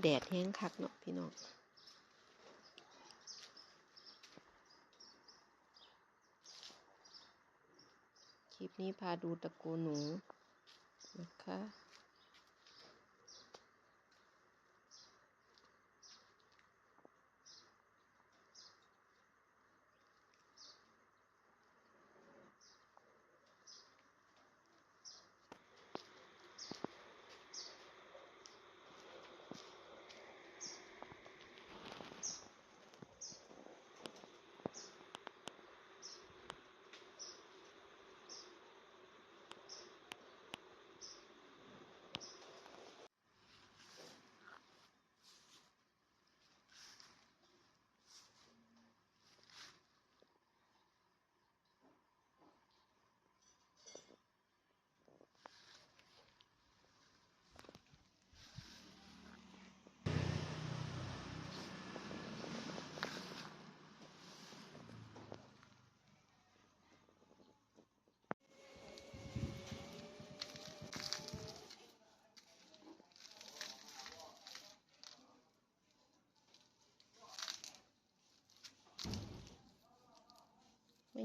แดดแห้งคักเนาะพี่น้องคลิปนี้พาดูตะกูหนูนะคะ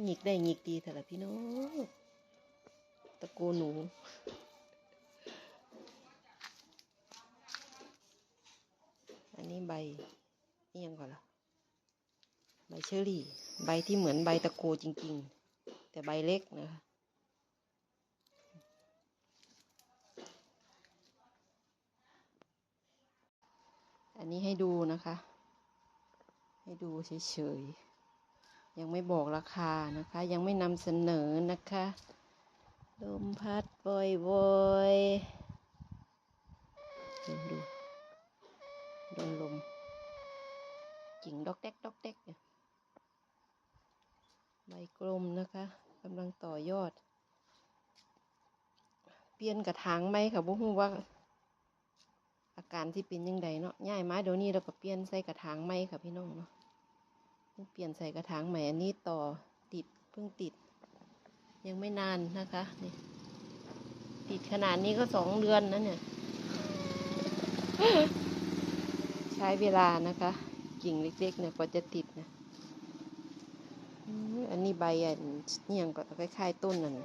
หงิกได้หงิกดีแต่ละพี่น้องตะโกหนูอันนี้ใบนี่ยังก่อนละใบเชอรี่ ใบที่เหมือนใบตะโกจริง ๆ แต่ใบเล็กนะคะอันนี้ให้ดูนะคะ ให้ดูเฉยๆ ยังไม่บอกราคานะคะ ยังไม่นำเสนอนะคะ ลมพัดบ่อยๆดูดูโดนลมกิ่งดอกแดกดอกแดกเนี่ยใบกลมนะคะกำลังต่อยอด เปลี่ยนกระถางไหมค่ะบุ้งว่า อาการที่เป็นยังไงเนาะย่ายไม้เดี๋ยวนี้เราก็เปลี่ยนใส่กระถางไหมค่ะพี่น้องเนาะ เปลี่ยนใส่กระถางใหม่อันนี้ต่อติดเพิ่งติด ยังไม่นานนะคะนี่ติดขนาดนี้ก็สองเดือนนะเนี่ย ใช้เวลานะคะ กิ่งเล็กๆเนี่ยกว่าจะติดนะอันนี้ใบอันนี่ยังก็คล้ายๆต้นนั่น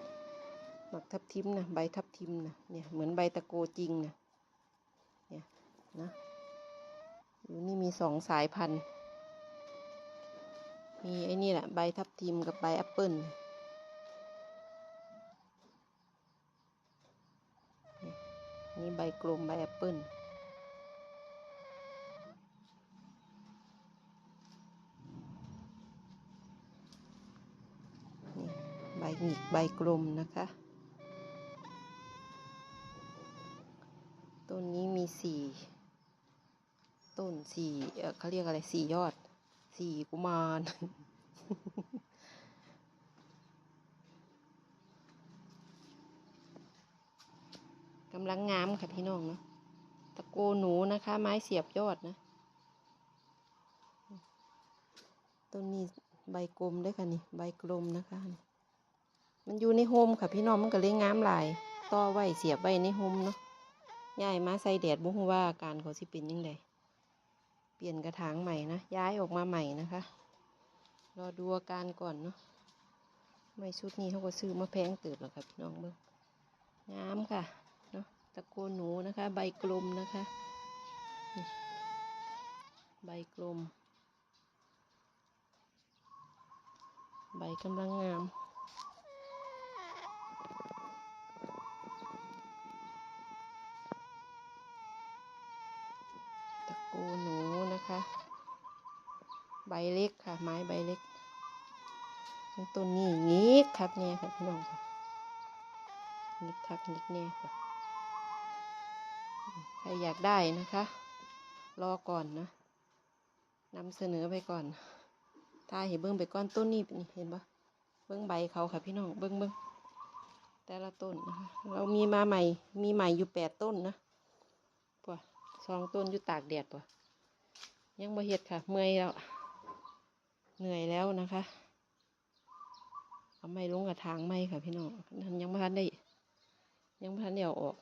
หมักทับทิมนะใบทับทิมนะเนี่ยเหมือนใบตะโกจริงนะเนี่ยนะอยู่นี่มีสองสายพันธุ์ มีไอ้นี่แหละใบทับทิมกับใบแอปเปิลนี่ใบกลมใบแอปเปิลนี่ใบหงิกใบกลมนะคะ ต้นนี้มีสี่ต้นสี่เขาเรียกอะไรสี่ยอด สี่กุมารกำลังงามค่ะพี่น้องเนาะตะโกหนูนะคะ ไม้เสียบยอดนะต้นนี้ใบกลมด้วยค่ะนี่ ใบกลมนะคะ มันอยู่ในโฮมค่ะพี่น้องมันก็เลยงามหลาย ต่อไว้เสียบไว้ในโฮมเนาะย้ายมาใส่แดดบุ้งว่าอาการเขาสิเป็นยังไง เปลี่ยนกระถางใหม่นะ ย้ายออกมาใหม่นะคะ รอดูอาการก่อนเนาะไม่ชุดนี้เขาก็ซื้อมาแพงเติบแล้วครับพี่น้องเบิ้งงามค่ะเนาะตะโกนหนูนะคะ ใบกลมนะคะ ใบกลม ใบกำลังงาม ตะโกหนูนะคะ ใบเล็กค่ะ ไม้ใบเล็กต้นนี้งิกคักเนี่ยค่ะพี่น้องค่ะงิกคักงิกเนี่ยค่ะใครอยากได้นะคะ รอก่อนนะนำเสนอไปก่อนถ้าเห็นเบิ้งไปก้อนต้นนี้นี่เห็นปะเบิ้งใบเขาค่ะพี่น้องเบิ้งเบิ้งแต่ละต้นนะคะเรามีมาใหม่ มีใหม่อยู่แปดต้นนะปะสองต้นอยู่ตากแดดปะยังบ่เฮ็ดค่ะ เมื่อยแล้ว เหนื่อยแล้วนะคะเอาไม้ลงกระถางไม้ค่ะพี่น้องนั่นยังไม่ทันได้ ยังไม่ทันได้เอาออก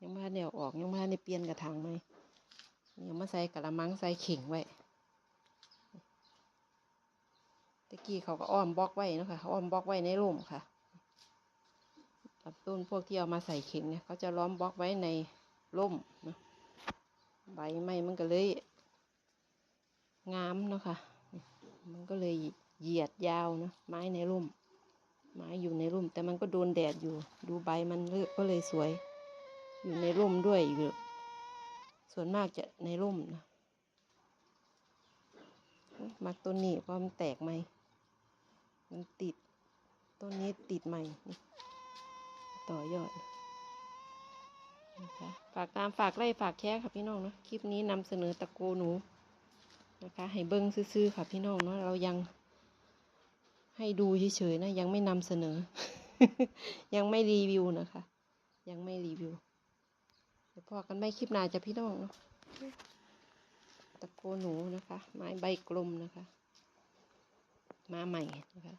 ยังไม่ทันได้เอาออก ยังไม่ทันได้เปลี่ยนกระถางไม้นี่เอามาใส่กระมังใส่เข่งไว้ตะกี้เขาก็อ้อมบล็อกไว้นะคะเขาอ้อมบล็อกไว้ในร่มค่ะลำต้นพวกที่เอามาใส่เข่งเนี่ยเขาจะล้อมบล็อกไว้ในร่มนะใบไม้มันก็เลยงามเนาะค่ะ มันก็เลยเหยียดยาวนะไม้ในร่ม ไม้อยู่ในร่ม แต่มันก็โดนแดดอยู่ ดูใบมันเลยก็เลยสวย อยู่ในร่มด้วยอยู่ส่วนมากจะในร่มนะมักต้นนี้เพรามันแตกไหมมันติดต้นนี้ติดใหม่ต่อยอดนะคะฝากตามฝากไล่ฝากแชร์ค่ะพี่น้องนะคลิปนี้นำเสนอตะโกหนู นะคะ ให้เบิ้งซื่อๆค่ะพี่น้องเนาะเรายังให้ดูเฉยๆนะยังไม่นำเสนอ ยังไม่รีวิวนะคะ ยังไม่รีวิวเดี๋ยวพอกันไม่คลิปหน้าจะพี่น้องเนาะตะโกหนูนะคะ ไม้ใบกลมนะคะ มาใหม่นะคะ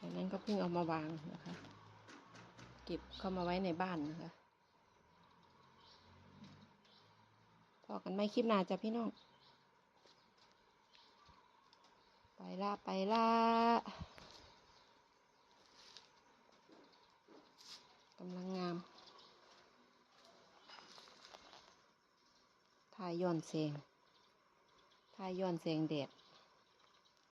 อันนั้น ก็เพิ่งเอามาวางนะคะ เก็บเข้ามาไว้ในบ้านนะคะพอกันไม่คลิปหน้าจ้ะพี่น้อง ไปละไปละกำลังงาม ทายย้อนแสงทายย้อนแสงแดด